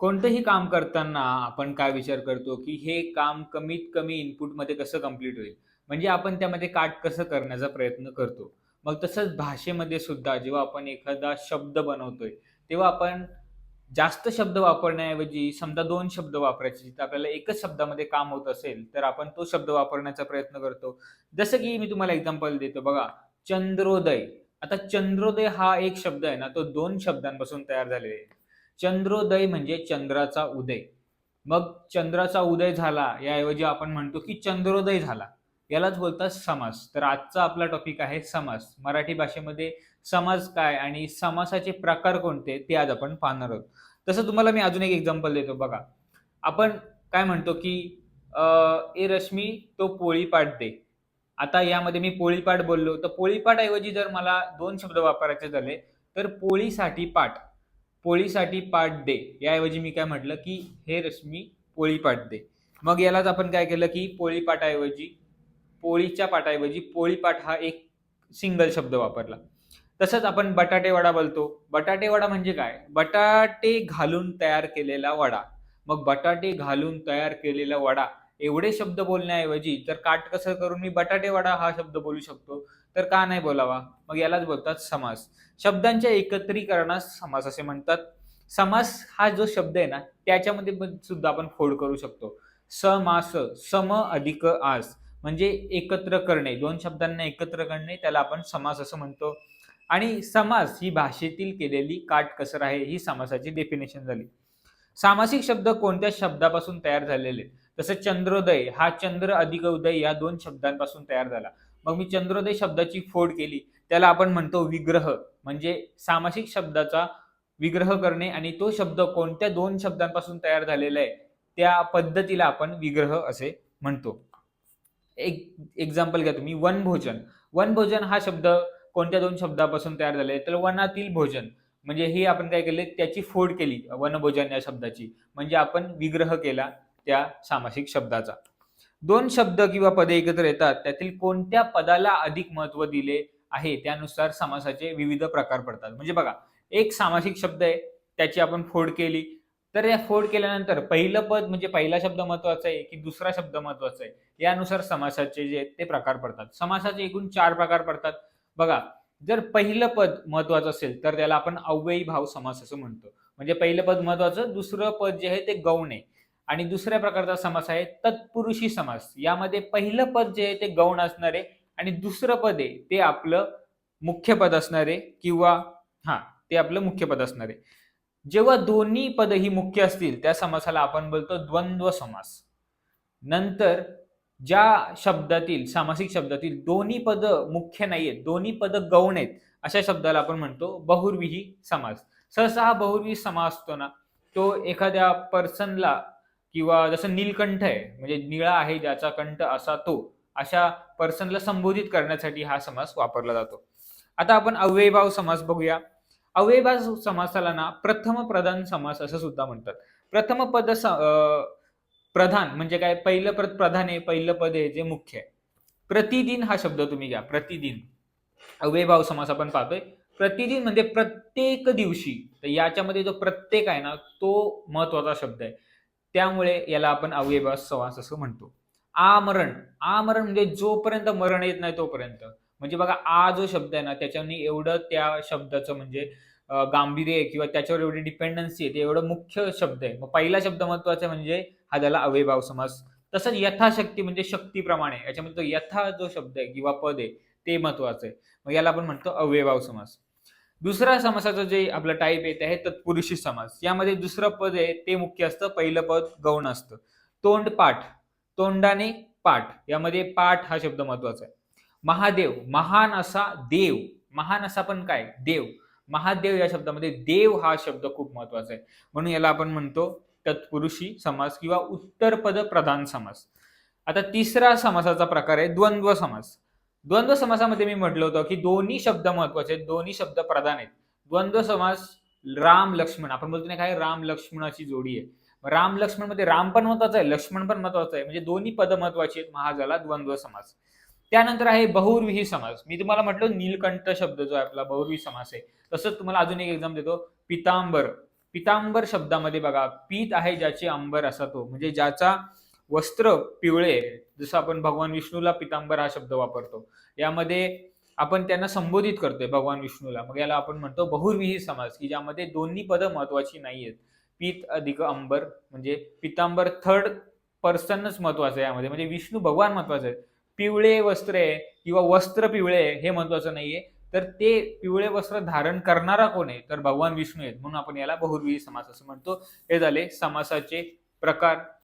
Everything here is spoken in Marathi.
कोणतंही काम करताना आपण काय विचार करतो, की हे काम कमीत कमी इनपुटमध्ये कसं कंप्लीट होईल? म्हणजे आपण त्यामध्ये काट कसं करण्याचा प्रयत्न करतो. मग तसंच भाषेमध्ये सुद्धा जेव्हा आपण एखादा शब्द बनवतोय, तेव्हा आपण जास्त शब्द वापरण्याऐवजी समजा दोन शब्द वापरायचे, जिथं आपल्याला एकच शब्दामध्ये काम होत असेल, तर आपण तो शब्द वापरण्याचा प्रयत्न करतो. जसं की मी तुम्हाला एक्झाम्पल देतो बघा, चंद्रोदय. आता चंद्रोदय हा एक शब्द आहे ना, तो दोन शब्दांपासून तयार झालेला आहे. चंद्रोदय म्हणजे चंद्राचा उदय. मग चंद्राचा उदय झाला, याऐवजी आपण म्हणतो की चंद्रोदय झाला. यालाच बोलतात समास. तर आजचा आपला टॉपिक आहे समास. मराठी भाषेमध्ये समास काय आणि समासाचे प्रकार कोणते ते आज आपण पाहणार आहोत. तसं तुम्हाला मी अजून एक एक्झाम्पल देतो बघा. आपण काय म्हणतो की "ए रश्मी तो पोळीपाट दे." आता यामध्ये मी पोळीपाट बोललो, तर पोळीपाटऐवजी जर मला दोन शब्द वापरायचे झाले, तर पोळीसाठी पाट. पोळीसाठी पाट दे. याऐवजी मी काय म्हटलं की "हे रश्मी पोळी पाठ दे." मग यालाच आपण काय केलं की पोळी पाठाऐवजी पोळीच्या पाटाऐवजी पोळीपाट हा एक सिंगल शब्द वापरला. तसंच आपण बटाटे वडा बोलतो. बटाटे वडा म्हणजे काय? बटाटे घालून तयार केलेला वडा. मग बटाटे घालून तयार केलेला वडा एवढे शब्द बोलण्याऐवजी तर काटकसर करून मी बटाटे वडा हा शब्द बोलू शकतो, तर का नाही बोलावा? मग यालाच बोलतात समास. शब्दांच्या एकत्रीकरणास समास असे म्हणतात. समास हा जो शब्द आहे ना, त्याच्यामध्ये सुद्धा आपण फोड करू शकतो. समास, सम अधिक आस म्हणजे एकत्र करणे. दोन शब्दांना एकत्र करणे त्याला आपण समास असं म्हणतो. आणि समास ही भाषेतील केलेली काटकसर आहे. ही समासाची डेफिनेशन झाली. सामासिक शब्द कोणत्या शब्दापासून तयार झालेले? तसं चंद्रोदय हा चंद्र अधिक उदय या दोन शब्दांपासून तयार झाला. मग मी चंद्रोदय शब्दाची फोड केली. त्याला आपण म्हणतो विग्रह. म्हणजे सामासिक शब्दाचा विग्रह करणे आणि तो शब्द कोणत्या दोन शब्दांपासून तयार झालेला आहे, त्या पद्धतीला आपण विग्रह असे म्हणतो. एक एक्झाम्पल घ्या तुम्ही वनभोजन. वनभोजन हा शब्द कोणत्या दोन शब्दापासून तयार झाले? तर वनातील भोजन. म्हणजे हे आपण काय केले त्याची फोड केली वनभोजन या शब्दाची. म्हणजे आपण विग्रह केला त्या सामासिक शब्दाचा. दोन शब्द किंवा पदे एकत्र येतात. त्यातील कोणत्या पदाला अधिक महत्त्व दिले आहे, त्यानुसार समासाचे विविध प्रकार पडतात. म्हणजे बघा, एक सामासिक शब्द आहे, त्याची आपण फोड केली. तर या फोड केल्यानंतर पहिलं पद म्हणजे पहिला शब्द महत्त्वाचा आहे, की दुसरा शब्द महत्त्वाचा आहे, यानुसार समासाचे जे ते प्रकार पडतात. समासाचे एकूण चार प्रकार पडतात. बघा, जर पहिलं पद महत्वाचं असेल, तर त्याला आपण अव्ययी भाव समास असं म्हणतो. म्हणजे पहिलं पद महत्वाचं दुसरं पद जे आहे ते गौण आहे. आणि दुसऱ्या प्रकारचा समास आहे तत्पुरुषी समास. यामध्ये पहिलं पद जे आहे ते गौण असणार आहे आणि दुसरं पद आहे ते आपलं मुख्य पद असणार आहे किंवा हा ते आपलं मुख्य पद असणार आहे. जेव्हा दोन्ही पद ही मुख्य असतील, त्या समासाला आपण बोलतो द्वंद्व समास. नंतर ज्या शब्दातील सामासिक शब्दातील दोन्ही पद मुख्य नाही आहेत दोन्ही पद गौण आहेत, अशा शब्दाला आपण म्हणतो बहुर्विही समास. सहसा हा बहुर्विही समास असतो ना, तो एखाद्या पर्सनला किंवा जसं नीलकंठ आहे, म्हणजे निळा आहे ज्याचा कंठ असा तो, अशा पर्सनला संबोधित करण्यासाठी हा समास वापरला जातो. आता आपण अव्ययभाव समास बघूया. अव्ययभाव समासाला ना प्रथम प्रधान समास असं सुद्धा म्हणतात. प्रथम पद स प्रधान म्हणजे काय? पहिलं पद प्रधान आहे, पहिलं पद आहे जे मुख्य आहे. प्रतिदिन हा शब्द तुम्ही घ्या. प्रतिदिन. अव्ययीभाव समास आपण पाहतोय. प्रतिदिन म्हणजे प्रत्येक दिवशी. तर याच्यामध्ये जो प्रत्येक आहे ना, तो महत्त्वाचा शब्द आहे. त्यामुळे याला आपण अव्ययीभाव समास असं म्हणतो. आमरण. आमरण म्हणजे जोपर्यंत मरण येत नाही तोपर्यंत. म्हणजे बघा आ जो शब्द आहे ना, त्याच्याने एवढं त्या शब्दाचं म्हणजे गांभीर्य किंवा त्याच्यावर एवढी डिपेंडन्सी आहे, ते एवढं मुख्य शब्द आहे. मग पहिला शब्द महत्त्वाचा म्हणजे हा झाला अव्ययीभाव समास. तसंच यथाशक्ती म्हणजे शक्तीप्रमाणे. याच्यामध्ये तो यथा जो शब्द आहे किंवा पद आहे, ते महत्त्वाचं आहे. मग याला आपण म्हणतो अव्ययीभाव समास. दुसरा समासाचं जे आपलं टाईप आहे ते आहे तत्पुरुषी समास. यामध्ये दुसरं पद आहे ते मुख्य असतं, पहिलं पद गौण असतं. तोंड पाठ तोंडाने पाठ. यामध्ये पाठ हा शब्द महत्त्वाचा आहे. महादेव. महान असा देव. महान असा पण काय? देव. महादेव या शब्दामध्ये देव हा शब्द खूप महत्त्वाचा आहे. म्हणून याला आपण म्हणतो तत्पुरुषी समास किंवा उत्तरपद प्रधान समास. आता तिसरा समासाचा प्रकार आहे द्वंद्व समास. द्वंद्व समासामध्ये मी म्हटलं होतं, की दोन्ही शब्द महत्त्वाचे आहेत, दोन्ही शब्द प्रधान आहेत. द्वंद्व समास राम लक्ष्मण आपण बोलतो नाही काय राम लक्ष्मणाची जोडी आहे. राम लक्ष्मणमध्ये राम पण महत्वाचं आहे, लक्ष्मण पण महत्वाचं आहे. म्हणजे दोन्ही पद महत्वाची आहेत. महाजाला झाला द्वंद्व समास. त्यानंतर आहे बहुर्विही समास. मी तुम्हाला म्हटलं नीलकंठ शब्द जो आहे आपला बहुर्वी समास आहे. तसंच तुम्हाला अजून एक एक्झाम देतो. पितांबर. पितांबर शब्दामध्ये बघा पीत आहे ज्याचे अंबर असा तो. म्हणजे ज्याचा वस्त्र पिवळे आहे. जसं आपण भगवान विष्णूला पितांबर हा शब्द वापरतो. यामध्ये आपण त्यांना संबोधित करतोय भगवान विष्णूला. मग याला आपण म्हणतो बहुर्विही समाज की ज्यामध्ये दोन्ही पदं महत्वाची नाही आहेत पीत अधिक अंबर म्हणजे पितांबर थर्ड पर्सनच महत्वाचं आहे यामध्ये. म्हणजे विष्णू भगवान महत्वाचं आहे. पिवळे वस्त्र आहे किंवा वस्त्र पिवळे हे महत्वाचं नाहीये. तर ते पिवळे वस्त्र धारण करणारा कोण आहे? तर भगवान विष्णू आहेत. म्हणून आपण याला बहुर्विही समास असं म्हणतो. हे झाले समासाचे प्रकार.